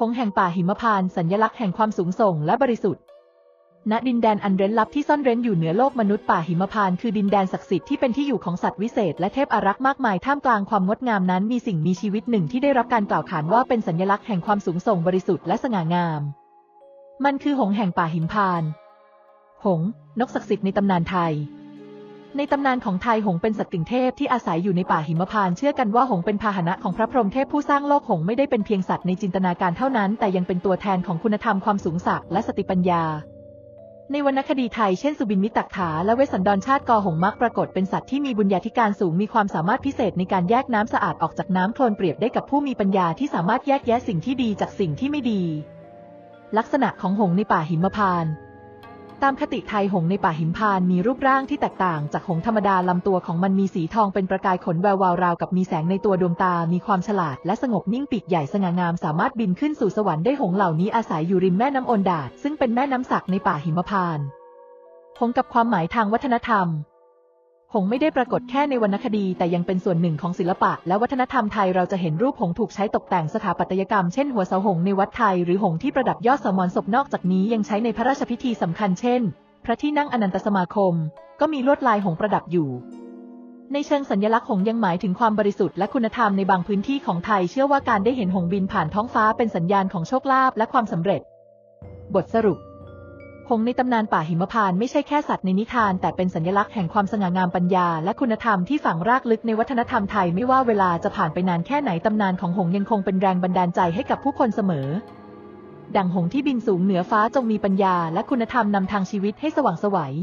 หงแห่งป่าหิมพานต์สัญลักษณ์แห่งความสูงส่งและบริสุทธิ์ ณ ดินแดนอันเร้นลับที่ซ่อนเร้นอยู่เหนือโลกมนุษย์ป่าหิมพานต์คือดินแดนศักดิ์สิทธิ์ที่เป็นที่อยู่ของสัตว์วิเศษและเทพอารักษ์มากมายท่ามกลางความงดงามนั้นมีสิ่งมีชีวิตหนึ่งที่ได้รับการกล่าวขานว่าเป็นสัญลักษณ์แห่งความสูงส่งบริสุทธิ์และสง่างาม มันคือหงแห่งป่าหิมพานต์หง นกศักดิ์สิทธิ์ในตำนานไทย ในตำนานของไทยหงเป็นสัตว์กึ่งเทพที่อาศัยอยู่ในป่าหิมพานต์เชื่อกันว่าหงเป็นพาหนะของพระพรหมเทพผู้สร้างโลกหงไม่ได้เป็นเพียงสัตว์ในจินตนาการเท่านั้น แต่ยังเป็นตัวแทนของคุณธรรมความสูงสักดิ์และสติปัญญา ในวรรณคดีไทยเช่นสุบินมิตรถาและเวสสันดรชาติกอหงมักปรากฏเป็นสัตว์ที่มีบุญญาธิการสูงมีความสามารถพิเศษในการแยกน้ำสะอาดออกจากน้ำโคลนเปรียบได้กับผู้มีปัญญาที่สามารถแยกแยะสิ่งที่ดีจากสิ่งที่ไม่ดี ลักษณะของหงในป่าหิมพานต์ ตามคติไทยหงในป่าหิมพานต์มีรูปร่างที่แตกต่างจากหงธรรมดาลำตัวของมันมีสีทองเป็นประกายขนแวววาวราวกับมีแสงในตัวดวงตา มีความฉลาดและสงบนิ่งปีกใหญ่สง่างามสามารถบินขึ้นสู่สวรรค์ได้หงเหล่านี้อาศัยอยู่ริมแม่น้ำโอนดาดซึ่งเป็นแม่น้ำสักในป่าหิมพานต์หงกับความหมายทางวัฒนธรรม หงไม่ได้ปรากฏแค่ในวรรณคดีแต่ยังเป็นส่วนหนึ่งของศิลปะ และวัฒนธรรมไทยเราจะเห็นรูปหงส์ถูกใช้ตกแต่งสถาปัตยกรรมเช่นหัวเสาหงส์ในวัดไทยหรือหงส์ที่ประดับยอดเสามอนศพนอกจากนี้ยังใช้ในพระราชพิธีสำคัญเช่น พระที่นั่งอนันตสมาคม ก็มีลวดลายหงส์ประดับอยู่ ในเชิงสัญลักษณ์หงส์ยังหมายถึงความบริสุทธิ์และคุณธรรมในบางพื้นที่ของไทยเชื่อว่าการได้เห็นหงส์บินผ่านท้องฟ้าเป็นสัญญาณของโชคลาภและความสำเร็จ บทสรุป หงในตำนานป่าหิมพานต์ไม่ใช่แค่สัตว์ในนิทาน แต่เป็นสัญลักษณ์แห่งความสง่างามปัญญา และคุณธรรมที่ฝังรากลึกในวัฒนธรรมไทยไม่ว่าเวลาจะผ่านไปนานแค่ไหนตำนานของหงยังคงเป็นแรงบันดาลใจให้กับผู้คนเสมอ ดังหงที่บินสูงเหนือฟ้าจงมีปัญญา และคุณธรรมนำทางชีวิตให้สว่างไสวัย